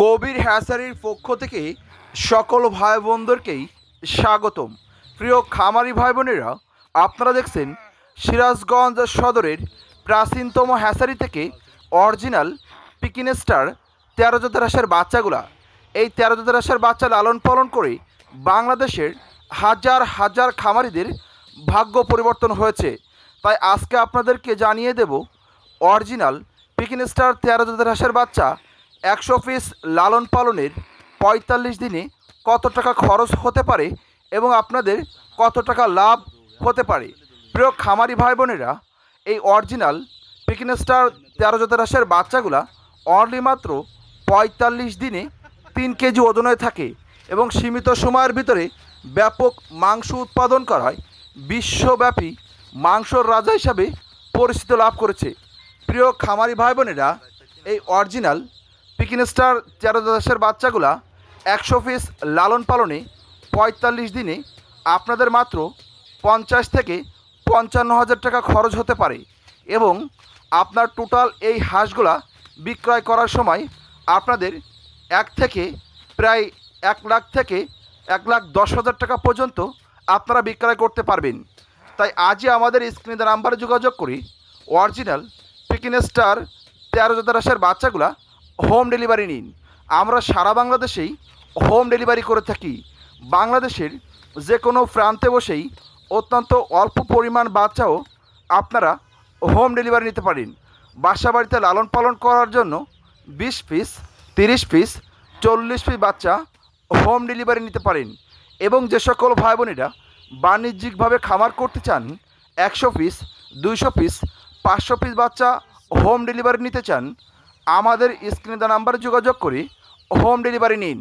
কবির হ্যাসারির পক্ষ থেকে সকল ভাই বোনদেরকেই স্বাগতম। প্রিয় খামারি ভাই বোনেরা আপনারা দেখছেন সিরাজগঞ্জ সদরের প্রাচীনতম হ্যাসারি থেকে অরিজিনাল পিকিনেস্টার তেরো হাঁসের বাচ্চাগুলা। এই তেরো হাঁসের বাচ্চা লালন পালন করে বাংলাদেশের হাজার হাজার খামারিদের ভাগ্য পরিবর্তন হয়েছে। তাই আজকে আপনাদেরকে জানিয়ে দেব অরিজিনাল পিকিনেস্টার তেরো হাঁসের বাচ্চা একশো পিস লালন পালনের পঁয়তাল্লিশ দিনে কত টাকা খরচ হতে পারে এবং আপনাদের কত টাকা লাভ হতে পারে? প্রিয় খামারি ভাই বোনেরা, এই অরিজিনাল পিকিনেস্টার তেরো জাতের হাঁসের বাচ্চাগুলা অনলি মাত্র পঁয়তাল্লিশ দিনে তিন কেজি ওজনে থাকে এবং সীমিত সময়ের ভিতরে ব্যাপক মাংস উৎপাদন করায় বিশ্বব্যাপী মাংসর রাজা হিসাবে পরিচিত লাভ করেছে। প্রিয় খামারি ভাই বোনেরা, এই অরিজিনাল পিকিনস্টার তেরো দশের বাচ্চাগুলা একশো পিস লালন পালনে পঁয়তাল্লিশ দিনে আপনাদের মাত্র পঞ্চাশ থেকে পঞ্চান্ন হাজার টাকা খরচ হতে পারে এবং আপনার টোটাল এই হাঁসগুলা বিক্রয় করার সময় আপনাদের এক থেকে প্রায় এক লাখ থেকে এক লাখ দশ হাজার টাকা পর্যন্ত আপনারা বিক্রয় করতে পারবেন। তাই আজই আমাদের স্ক্রিনে নাম্বারে যোগাযোগ করি অরিজিনাল পিকিন স্টার তেরো হাঁসের বাচ্চাগুলা হোম ডেলিভারি নিন। আমরা সারা বাংলাদেশেই হোম ডেলিভারি করে থাকি। বাংলাদেশের যে কোনো প্রান্তে বসেই অত্যন্ত অল্প পরিমাণ বাচ্চাও আপনারা হোম ডেলিভারি নিতে পারেন। বাসা বাড়িতে লালন পালন করার জন্য বিশ পিস, তিরিশ পিস, চল্লিশ পিস বাচ্চা হোম ডেলিভারি নিতে পারেন এবং যে সকল ভাই বোনেরা বাণিজ্যিকভাবে খামার করতে চান, একশো পিস, দুইশো পিস, পাঁচশো পিস বাচ্চা হোম ডেলিভারি নিতে চান আমাদের স্ক্রিনে দেওয়া নাম্বারে যোগাযোগ করে হোম ডেলিভারি নিন।